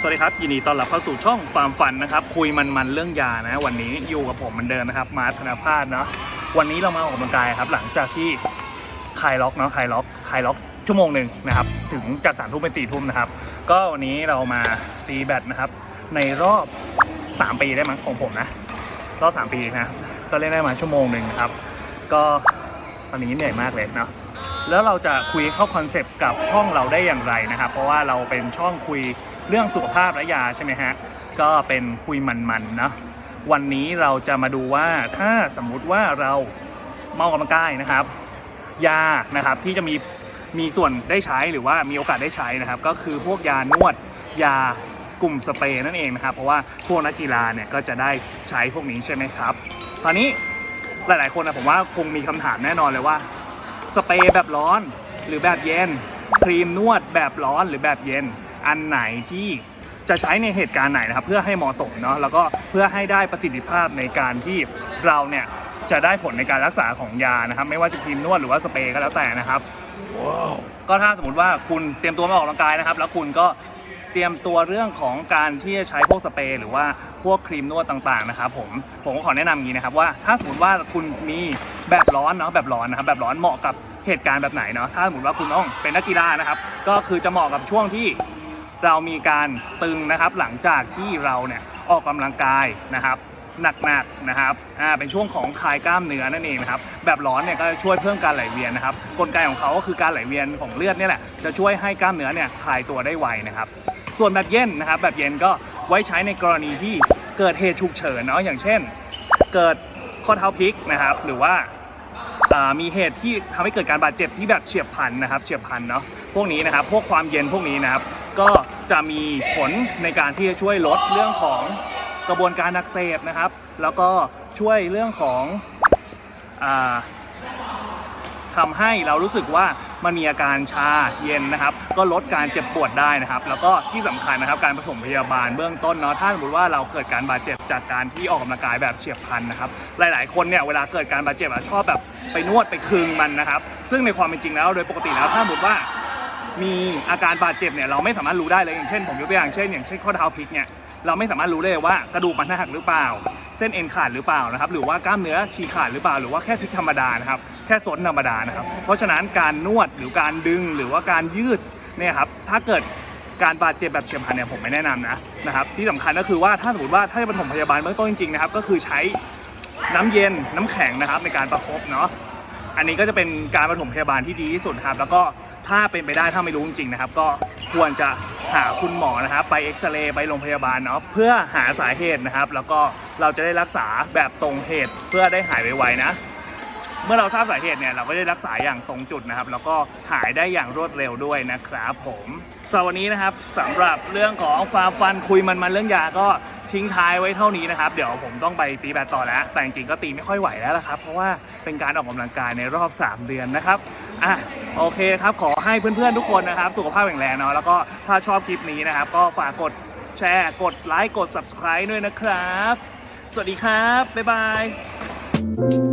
สวัสดีครับยินดีต้อนรับเข้าสู่ช่องฟาร์มฟันนะครับคุยมันๆเรื่องยานะ วันนี้อยู่กับผมเหมือนเดิมนะครับมาร์ทธนภาสเนาะวันนี้เรามาออกกำลังกายครับหลังจากที่คลายล็อกเนาะคลายล็อกคลายล็อกชั่วโมงหนึ่งนะครับถึงจากสามทุ่มเป็นสี่ทุ่มนะครับก็วันนี้เรามาตีแบดนะครับในรอบ 3 ปีได้มั้งของผมนะรอบ 3 ปีนะก็เล่นได้มาชั่วโมงหนึ่งนะครับก็ตอนนี้เหนื่อยมากเลยเนาะ แล้วเราจะคุยเข้าคอนเซปต์กับช่องเราได้อย่างไรนะครับเพราะว่าเราเป็นช่องคุยเรื่องสุขภาพและยาใช่ไหมฮะก็เป็นคุยมันๆเนาะวันนี้เราจะมาดูว่าถ้าสมมุติว่าเราเมาออกกำลังกายนะครับ ยานะครับที่จะมีมีส่วนได้ใช้หรือว่ามีโอกาสได้ใช้นะครับ ก็คือพวกยานวดยากลุ่มสเปรย์นั่นเองนะครับ เพราะว่าพวกนักกีฬาเนี่ยก็จะได้ใช้พวกนี้ใช่ไหมครับ ตอนนี้หลาย ๆ คนนะผมว่าคงมีคำถามแน่นอนเลยว่า สเปรย์แบบร้อนหรือแบบเย็น ครีมนวดแบบร้อนหรือแบบเย็น อันไหนที่จะใช้ในเหตุการณ์ไหนนะครับ เพื่อให้เหมาะสมเนาะแล้วก็เพื่อให้ได้ประสิทธิภาพในการที่เราเนี่ยจะได้ผลในการรักษาของยานะครับ ไม่ว่าจะครีมนวดหรือว่าสเปรย์ก็แล้วแต่นะครับ ก็ถ้าสมมติว่าคุณเตรียมตัวมาออกกำลังกายนะครับ แล้วคุณก็ เตรียมตัวเรื่องของการที่จะใช้พวกสเปรย์หรือว่าพวกครีมนวดต่างๆนะครับผมผมก็ขอแนะนำอย่างนี้นะครับว่าถ้าสมมติว่าคุณมีแบบร้อนเนาะแบบร้อนนะครับแบบร้อนเหมาะกับเหตุการณ์แบบไหนเนาะถ้าสมมติว่าคุณต้องเป็นนักกีฬานะครับก็คือจะเหมาะกับช่วงที่ เรามีการตึงนะครับหลังจากที่เราเนี่ยออกกำลังกายนะครับหนักๆนะครับอ่าเป็นช่วงของคลายกล้ามเนื้อนั่นเองนะครับแบบร้อนเนี่ยก็จะช่วยเพิ่มการไหลเวียนนะครับกลไกของเขาก็คือการไหลเวียนของเลือดเนี่ยแหละจะช่วยให้กล้ามเนื้อเนี่ยคลายตัวได้ไวนะครับ ส่วนแบบเย็นนะครับแบบเย็นก็ไว้ใช้ในกรณีที่เกิดเหตุฉุกเฉินเนาะอย่างเช่น เกิดข้อเท้าพลิกนะครับ หรือว่าามีเหตุที่ทำให้เกิดการบาดเจ็บที่แบบเฉียบพลันนะครับ เฉียบพลันเนาะพวกนี้นะครับ พวกความเย็นพวกนี้นะครับ ก็จะมีผลในการที่จะช่วยลดเรื่องของกระบวนการอักเสบนะครับ แล้วก็ช่วยเรื่องของอ่าทำให้เรารู้สึกว่า มันมีอาการชาเย็นนะครับ ก็ลดการเจ็บปวดได้นะครับ แล้วก็ที่สำคัญนะครับการปฐมพยาบาลเบื้องต้นเนาะถ้าสมมติว่าเราเกิดการบาดเจ็บจากการที่ออกกำลังกายแบบเฉียบพลันนะครับหลาย ๆ คนเนี่ยเวลาเกิดการบาดเจ็บอะชอบแบบไปนวดไปคึงมันนะครับ ซึ่งในความเป็นจริงแล้วโดยปกติแล้วถ้าสมมติว่ามีอาการบาดเจ็บเนี่ยเราไม่สามารถรู้ได้เลยอย่างเช่นผมยกตัวอย่างเช่นอย่างเช่นข้อเท้าพลิกเนี่ยเราไม่สามารถรู้เลยว่ากระดูกมันหักหรือเปล่า เส้นเอ็นขาดหรือเปล่านะครับหรือว่ากล้ามเนื้อฉีกขาดหรือเปล่า หรือว่าแค่พลิกธรรมดานะครับ แค่สนธรรมดานะครับ เพราะฉะนั้นการนวดหรือการดึงหรือว่าการยืดเนี่ยครับถ้าเกิดการบาดเจ็บแบบเฉียบพลันเนี่ยผมไม่แนะนำนะนะครับที่สำคัญก็คือว่าถ้าสมมติว่าถ้าจะปฐมพยาบาลเบื้องต้นจริงๆนะครับก็คือใช้น้ำเย็นน้ำแข็งนะครับในการประคบเนาะอันนี้ก็จะเป็นการปฐมพยาบาลที่ดีที่สุดครับแล้วก็ถ้าเป็นไปได้ถ้าไม่รู้จริงๆนะครับ ก็ควรจะหาคุณหมอนะครับไปเอ็กซเรย์ไปโรงพยาบาลเนาะเพื่อหาสาเหตุนะครับ แล้วก็เราจะได้รักษาแบบตรงเหตุเพื่อได้หายไวๆนะ เมื่อเราทราบสาเหตุเนี่ยเราก็ได้รักษาอย่างตรงจุดนะครับ แล้วก็หายได้อย่างรวดเร็วด้วยนะครับผมสำหรับวันนี้นะครับสำหรับเรื่องของฟาร์ฟันคุยมันมันเรื่องยาก็ทิ้งท้ายไว้เท่านี้นะครับ เดี๋ยวผมต้องไปตีแบดต่อแล้ว แต่จริงๆก็ตีไม่ค่อยไหวแล้วละครับ เพราะว่าเป็นการออกกำลังกายในรอบ 3 เดือนนะครับอะโอเคครับ ขอให้เพื่อนๆทุกคนนะครับ สุขภาพแข็งแรงเนาะแล้วก็ถ้าชอบคลิปนี้นะครับ ก็ฝากกดแชร์กดไลค์กด subscribe ด้วยนะครับ สวัสดีครับ บ๊ายบาย